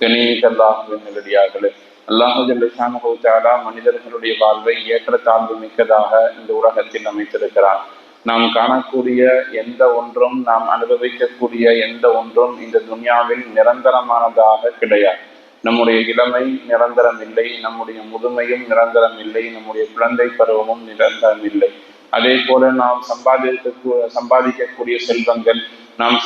கணிமிக்கல்லாகவே நல்லடியார்களே அல்லாஹு ஜல்லுஷானுஹூத்தாலா மனிதர்களுடைய வாழ்வை ஏற்றத்தாழ்வு மிக்கதாக இந்த உலகத்தில் அமைத்திருக்கிறார். நாம் காணக்கூடிய எந்த ஒன்றும் நாம் அனுபவிக்கக்கூடிய எந்த ஒன்றும் இந்த துன்யாவில் நிரந்தரமானதாக கிடையாது. நம்முடைய இளமை நிரந்தரம் இல்லை நம்முடைய முதுமையும் நிரந்தரம் இல்லை நம்முடைய குழந்தை பருவமும் நிரந்தரம் இல்லை அதே போல நாம் சம்பாதிக்க சம்பாதிக்கக்கூடிய செல்வங்கள் நாம்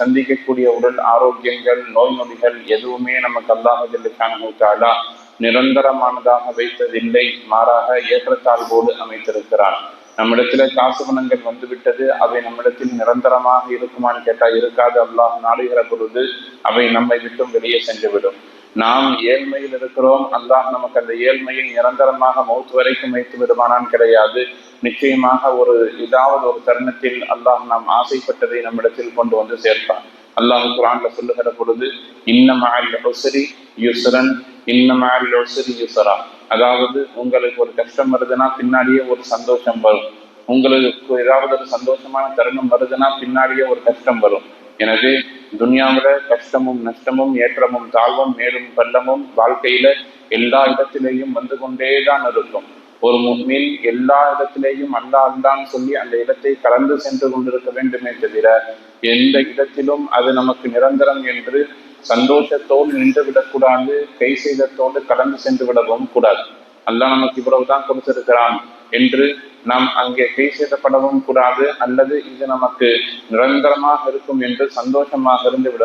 சந்திக்கக்கூடிய உடல் ஆரோக்கியங்கள் நோய் நொடிகள் எதுவுமே நமக்கு அல்லாஹல்லுக்கான நிரந்தரமானதாக வைத்ததில்லை மாறாக ஏற்றத்தாழ்வோடு அமைத்திருக்கிறான். நம்மிடத்துல காசு பணங்கள் வந்துவிட்டது அவை நம்மிடத்தில் நிரந்தரமாக இருக்குமான்னு கேட்டால் இருக்காது. அல்லாஹ் நாடுகிற பொழுது அவை நம்மை விட்டும் வெளியே சென்றுவிடும். நாம் ஏழ்மையில் இருக்கிறோம். அல்லாஹ் நமக்கு அந்த ஏழ்மையில் நிரந்தரமாக மௌத்து வரைக்கும் வைத்து விடுவானான் கிடையாது. நிச்சயமாக ஒரு ஏதாவது ஒரு தருணத்தில் அல்லாஹ் நாம் ஆசைப்பட்டதை நம்மிடத்தில் கொண்டு வந்து சேர்ப்பான். அல்லாஹ் குரான்ல சொல்லுகிற பொழுது இன்னமால் ஒசரி யுசரன் இன்னமால் யுசரா அதாவது உங்களுக்கு ஒரு கஷ்டம் வருதுன்னா பின்னாடியே ஒரு சந்தோஷம் வரும். உங்களுக்கு ஏதாவது ஒரு சந்தோஷமான தருணம் வருதுன்னா பின்னாடியே ஒரு கஷ்டம் வரும். எனவே துனியாவில கஷ்டமும் நஷ்டமும் ஏற்றமும் தாழ்வும் மேலும் பள்ளமும் வாழ்க்கையில எல்லா இடத்திலேயும் வந்து கொண்டேதான் இருக்கும். ஒரு முன்மில் எல்லா இடத்திலேயும் அல்லா அல்லான்னு சொல்லி அந்த இடத்தை கலந்து சென்று கொண்டிருக்க வேண்டுமே தவிர எந்த இடத்திலும் அது நமக்கு நிரந்தரம் என்று சந்தோஷத்தோடு நின்று விடக்கூடாது கை செய்தத்தோடு கடந்து சென்று விடவும் கூடாது. அல்லாஹ் நமக்கு இவ்வளவுதான் கொடுத்திருக்கிறான். என்று நாம் அங்கே கை கூடாது அல்லது இது நமக்கு நிரந்தரமாக இருக்கும் என்று சந்தோஷமாக இருந்து விட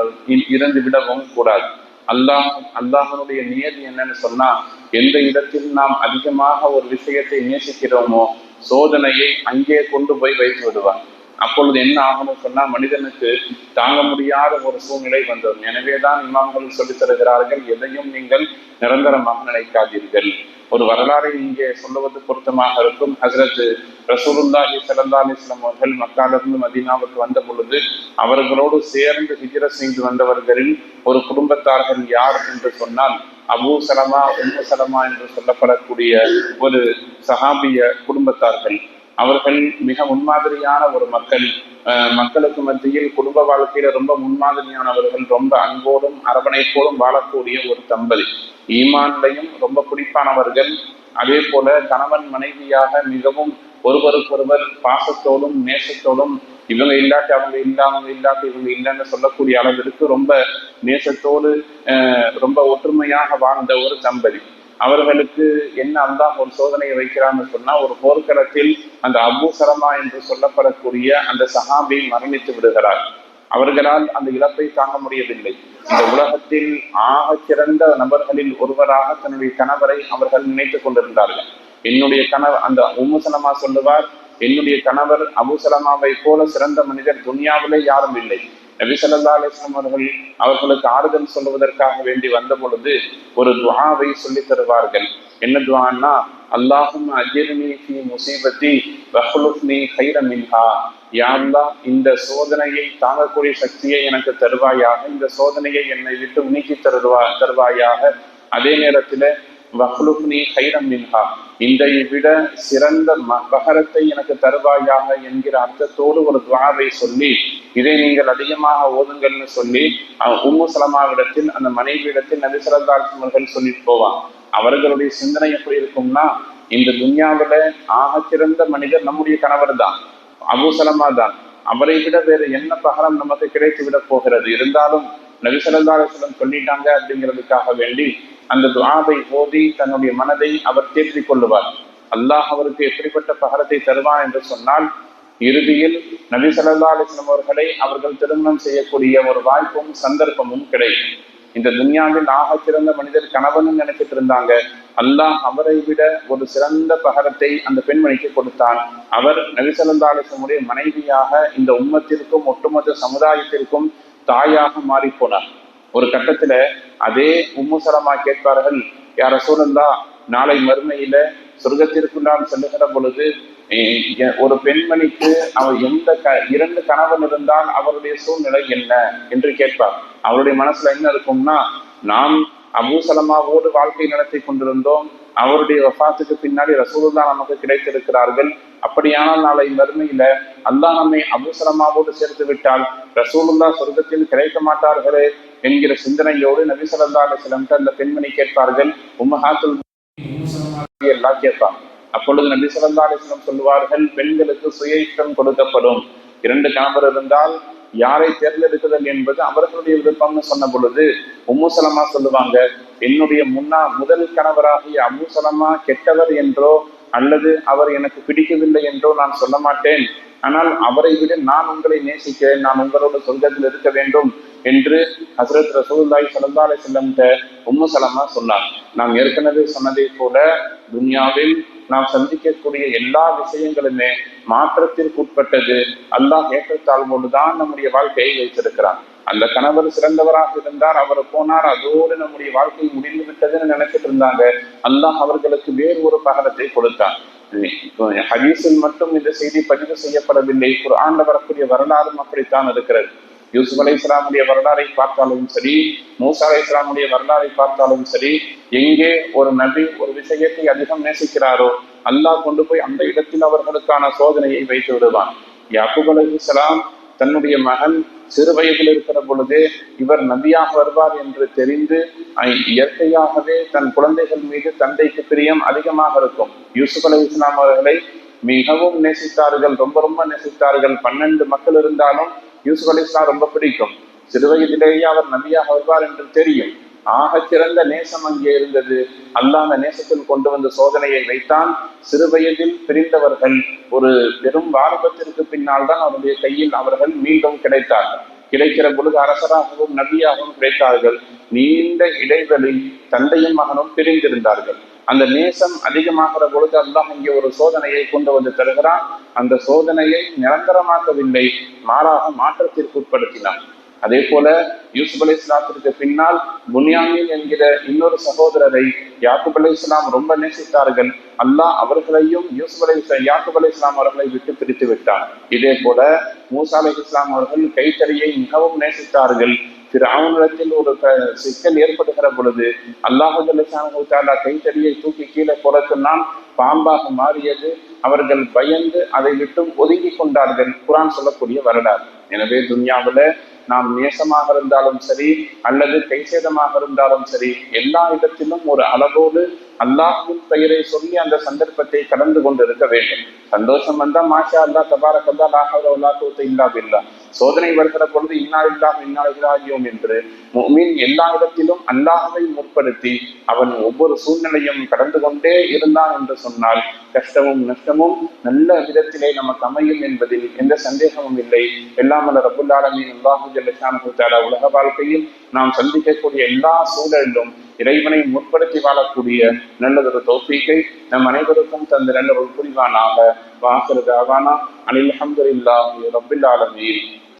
இருந்து விடவும் கூடாது. அல்லாஹ் அல்லாஹனுடைய நியதி என்னன்னு சொன்னா எந்த இடத்தில் நாம் அதிகமாக ஒரு விஷயத்தை நேசிக்கிறோமோ சோதனையை அங்கே கொண்டு போய் வைத்து விடுவார். அப்பொழுது என்ன ஆகணும் சொன்னா மனிதனுக்கு தாங்க முடியாத ஒரு சூழ்நிலை வந்தது. எனவேதான் இமாம்கள் சொல்லித் தருகிறார்கள் எதையும் நீங்கள் நிரந்தரமாக நினைக்காதீர்கள். ஒரு வரலாறை இங்கே சொல்லுவது பொருத்தமாக இருக்கும். ஹசரத் ரசூலுல்லாஹி சல்லா அலிஸ்லாம் அவர்கள் மக்காலிருந்து மதீனாவுக்கு வந்த பொழுது அவர்களோடு சேர்ந்து ஹிஜர செய்து வந்தவர்களில் ஒரு குடும்பத்தார்கள் யார் என்று சொன்னால் அபு சலமா உம்மு சலமா என்று சொல்லப்படக்கூடிய ஒரு சஹாபிய குடும்பத்தார்கள். அவர்கள் மிக முன்மாதிரியான ஒரு மக்கள். மக்களுக்கு மத்தியில் குடும்ப வாழ்க்கையில ரொம்ப முன்மாதிரியானவர்கள் ரொம்ப அன்போடும் அரவணைப்போடும் வாழக்கூடிய ஒரு தம்பதி. ஈமான்லையும் ரொம்ப குறிப்பானவர்கள் அதே போல கணவன் மனைவியாக மிகவும் ஒருவருக்கொருவர் பாசத்தோடும் நேசத்தோடும் இவங்க இல்லாட்டி அவங்க இல்லாம இல்லாட்டி இவங்க இல்லைன்னு சொல்லக்கூடிய அளவிற்கு ரொம்ப நேசத்தோடு ரொம்ப ஒற்றுமையாக வாழ்ந்த ஒரு தம்பதி. அவர்களுக்கு என்ன அல்லாஹ் ஒரு சோதனையை வைக்கிறான்னு சொன்னா ஒரு போர்க்களத்தில் அந்த அபு சரமா என்று சொல்லப்படக்கூடிய அந்த சஹாபி மரணித்து விடுகிறார். அவர்களால் அந்த இழப்பை தாங்க முடியவில்லை. இந்த உலகத்தில் ஆக சிறந்த நபர்களில் ஒருவராக தன்னுடைய கணவரை அவர்கள் நினைத்துக் கொண்டிருந்தார்கள். என்னுடைய கணவர் அந்த உம்முசலமா சொல்லுவார் என்னுடைய கணவர் அபுசலமாவை போல சிறந்த மனிதர் துன்யாவிலே யாரும் இல்லை. நபிசல்லா அலிஸ்லாம் அவர்கள் அவர்களுக்கு ஆறுதல் சொல்லுவதற்காக வேண்டி வந்த பொழுது ஒரு துவாவை சொல்லி தருவார்கள். என்ன துவான்னா அல்லாஹும் அஜிர்னி ஃபி முசீபத்தி வஹ்லுஃப்னி ஹைர மின்ஹா. யாருலா இந்த சோதனையை தாங்கக்கூடிய சக்தியை எனக்கு தருவாயாக இந்த சோதனையை என்னை விட்டு நீக்கி தருவா தருவாயாக. அதே நேரத்தில் வஹ்லுக்னி ஹைரம் மின்ஹா. இதை விட சிறந்த மகரத்தை எனக்கு தருவாயாக என்கிற அர்த்தத்தோடு ஒரு துவாவை சொல்லி இதை நீங்கள் அதிகமாக ஓதுங்கள்னு சொல்லி உம்மு சலமாவிடத்தில் அந்த மனைவியிடத்தில் நபி அவர்கள் சொல்லிட்டு போவான். அவர்களுடைய சிந்தனை எப்படி இருக்கும்னா இந்த துன்யாவில ஆக சிறந்த மனிதர் நம்முடைய கணவர் தான். அபு சலமா தான். அவரை விட வேறு என்ன பகரம் நமக்கு கிடைத்து விட போகிறது? இருந்தாலும் நபிசல்லாஸ்லம் சொல்லிட்டாங்க அப்படிங்கிறதுக்காக வேண்டி அந்த துவாவை ஓதி தன்னுடைய மனதை அவர் தேற்றிக் கொள்ளுவார். அல்லாஹ் அவருக்கு எப்படிப்பட்ட பகரத்தை தருவான் என்று சொன்னால் இறுதியில் நபி சல்லா அலிஸ்லாம் அவர்களை அவர்கள் திருமணம் செய்யக்கூடிய ஒரு வாய்ப்பும் சந்தர்ப்பமும் கிடைக்கும். இந்த துன்யாவில் ஆக சிறந்த மனிதர் கணவன் நினைச்சிட்டு இருந்தாங்க. அல்லாஹ் அவரை விட ஒரு சிறந்த பகரத்தை அந்த பெண்மணிக்கு கொடுத்தான். அவர் நபிசல்லா மனைவியாக இந்த உம்மத்திற்கும் ஒட்டுமொத்த சமுதாயத்திற்கும் தாயாக மாறிப்போனார் ஒரு கட்டத்துல அதே உம்முசலமா கேட்பார்கள் யார சூழல்லா நாளை மறுமையில சொர்க்கத்திற்குள்ளான் செல்லுகிற பொழுது ஒரு பெண்மணிக்கு அவர் எந்த க இரண்டு கணவன் இருந்தால் அவருடைய சூழ்நிலை என்ன? என்று கேட்பார். அவருடைய மனசுல என்ன இருக்கும்னா நாம் அபூசலமாவோடு வாழ்க்கை நடத்தி கொண்டிருந்தோம். அவருடைய வஃத்துக்கு பின்னாடி ரசூலுல்லா நமக்கு கிடைத்திருக்கிறார்கள். அப்படியானால் நாளை மறுமையில அல்லா நம்மை அபூசலமாவோடு சேர்த்து விட்டால் ரசூலுல்லா சொர்க்கத்தில் கிடைக்க மாட்டார்களே என்கிற சிந்தனையோடு நபி ஸல்லல்லாஹு அலைஹி அந்த பெண்மணி கேட்பார்கள் உம்மஹாத்துல் எல்லாம் கேட்பான் அப்பொழுது நபி ஸல்லல்லாஹு சொல்லுவார்கள் பெண்களுக்கு சுய இஷ்டம் கொடுக்கப்படும். இரண்டு கணவர் இருந்தால் யாரை தேர்ந்தெடுக்குதல் என்பது அவர்களுடைய விருப்பம்னு சொன்ன பொழுது உம்முசலமா சொல்லுவாங்க என்னுடைய முன்னா முதல் கணவராகிய அம்முசலமா கெட்டவர் என்றோ அல்லது அவர் எனக்கு பிடிக்கவில்லை என்றோ நான் சொல்ல மாட்டேன். ஆனால் அவரை விட நான் உங்களை நேசிக்கிறேன். நான் உங்களோட சொந்தத்தில் இருக்க வேண்டும். என்று ஹசரத் ரசூலுல்லாஹி ஸல்லல்லாஹு அலைஹி வஸல்லம் உம்மு சலமா சொன்னார் நாம் ஏற்கனவே சொன்னதை போல துன்யாவில் நாம் சந்திக்கக்கூடிய எல்லா விஷயங்களுமே மாற்றத்திற்கு உட்பட்டது அல்லாஹ் ஏற்றத்தாழ்வோடு தான் நம்முடைய வாழ்க்கையை வைத்திருக்கிறான். அந்த கணவர் சிறந்தவராக இருந்தார் அவர் போனார் அதோடு நம்முடைய வாழ்க்கை முடிந்து விட்டதுன்னு நினைச்சிட்டு இருந்தாங்க. அல்லாஹ் அவர்களுக்கு வேறு ஒரு பகரத்தை கொடுத்தார் ஹதீஸில் மட்டும் இந்த செய்தி பதிவு செய்யப்படவில்லை. குர்ஆன்ல வரக்கூடிய வரலாறும் அப்படித்தான் இருக்கிறது. யூசுப் அலை இஸ்லாமுடைய வரலாறை பார்த்தாலும் சரி மூசா அலை இஸ்லாமுடைய வரலாறை பார்த்தாலும் சரி எங்கே ஒரு நபி ஒரு விஷயத்தை அதிகம் நேசிக்கிறாரோ அல்லாஹ் கொண்டு போய் அந்த இடத்தில் அவர்களுக்கான சோதனையை வைத்து விடுவான். யாக்குப் அலை இஸ்லாம் தன்னுடைய மகன் சிறு வயதில் இருக்கிற பொழுது இவர் நபியாக வருவார் என்று தெரிந்து இயற்கையாகவே தன் குழந்தைகள் மீது தந்தைக்கு பிரியம் அதிகமாக இருக்கும். யூசுப் அலி இஸ்லாம் அவர்களை மிகவும் நேசித்தார்கள் ரொம்ப ரொம்ப நேசித்தார்கள். பன்னெண்டு மக்கள் இருந்தாலும் யூசுப் அலி இஸ்லாம் ரொம்ப பிடிக்கும். சிறு வயதிலேயே அவர் நபியாக வருவார் என்று தெரியும். ஆக சிறந்த நேசம் அங்கே இருந்தது. அல்லாஹ் அந்த நேசத்தில் கொண்டு வந்த சோதனையை வைத்தான். சிறு வயதில் பிரிந்தவர்கள் ஒரு பெரும் வாரபத்திற்கு பின்னால் தான் அவருடைய கையில் அவர்கள் மீண்டும் கிடைத்தார்கள். கிடைக்கிற பொழுது அரசராகவும் நபியாகவும் கிடைத்தார்கள். நீண்ட இடைவெளி தந்தையும் மகனும் பிரிந்திருந்தார்கள். அந்த நேசம் அதிகமாகிற பொழுது அல்லாஹ் இங்கே ஒரு சோதனையை கொண்டு வந்து தருகிறான். அந்த சோதனையை நிரந்தரமாக்கவில்லை. மாறாக மாற்றத்திற்கு உட்படுத்தினான். அதே போல யூசுப் அலி இஸ்லாத்திற்கு பின்னால் புனியாமின் என்கிற இன்னொரு சகோதரரை யாக்குப் அலி இஸ்லாம் ரொம்ப நேசித்தார்கள். அல்லாஹ் அவர்களையும் யூசுப் அலி இஸ்லாம் யாக்குப் அலி இஸ்லாம் அவர்களை விட்டு பிரித்து விட்டார் இதே போல மூசா அலி இஸ்லாம் அவர்கள் கைத்தறியை மிகவும் நேசித்தார்கள். திரு ஒரு சிக்கல் ஏற்படுகிற பொழுது அல்லாஹு தாலா கைத்தறியை தூக்கி கீழே போட சொன்னால் பாம்பாக மாறியது. அவர்கள் பயந்து அதை விட்டும் ஒதுங்கி கொண்டார்கள். குரான் சொல்லக்கூடிய வரலாறு. எனவே துன்யாவில் நாம் நேசமாக இருந்தாலும் சரி அல்லது கைசேதமாக இருந்தாலும் சரி எல்லா இடத்திலும் ஒரு அளவோடு அல்லாஹின் பெயரை சொல்லி அந்த சந்தர்ப்பத்தை கடந்து கொண்டு இருக்க வேண்டும். சந்தோஷம் வந்தால் மாஷா அல்லா தபாரக் அல்லா தூத்த வலா இல்லா பில்லா. சோதனை வருகிற பொழுது இன்னா இல்லாஹ் இன்னா என்று மீன் எல்லா இடத்திலும் அல்லாஹவை முற்படுத்தி அவன் ஒவ்வொரு சூழ்நிலையும் கடந்து கொண்டே இருந்தான் என்று சொன்னால் கஷ்டமும் நஷ்டமும் நல்ல விதத்திலே நமக்கு அமையும் என்பதில் எந்த சந்தேகமும் இல்லை. எல்லாம் அல்ல அல்லாஹு ஜல்லஷானஹு உலக வாழ்க்கையில் நாம் சந்திக்கக்கூடிய எல்லா சூழலிலும் இறைவனை முற்படுத்தி வாழக்கூடிய நல்லதொரு தோப்பிக்கை நம் அனைவருக்கும் தந்த நல்ல ஒரு புரிவானாக. வாசல் தாவானா. அனில் அஹமதுல்லாஹி ரபில் ஆலமீன்.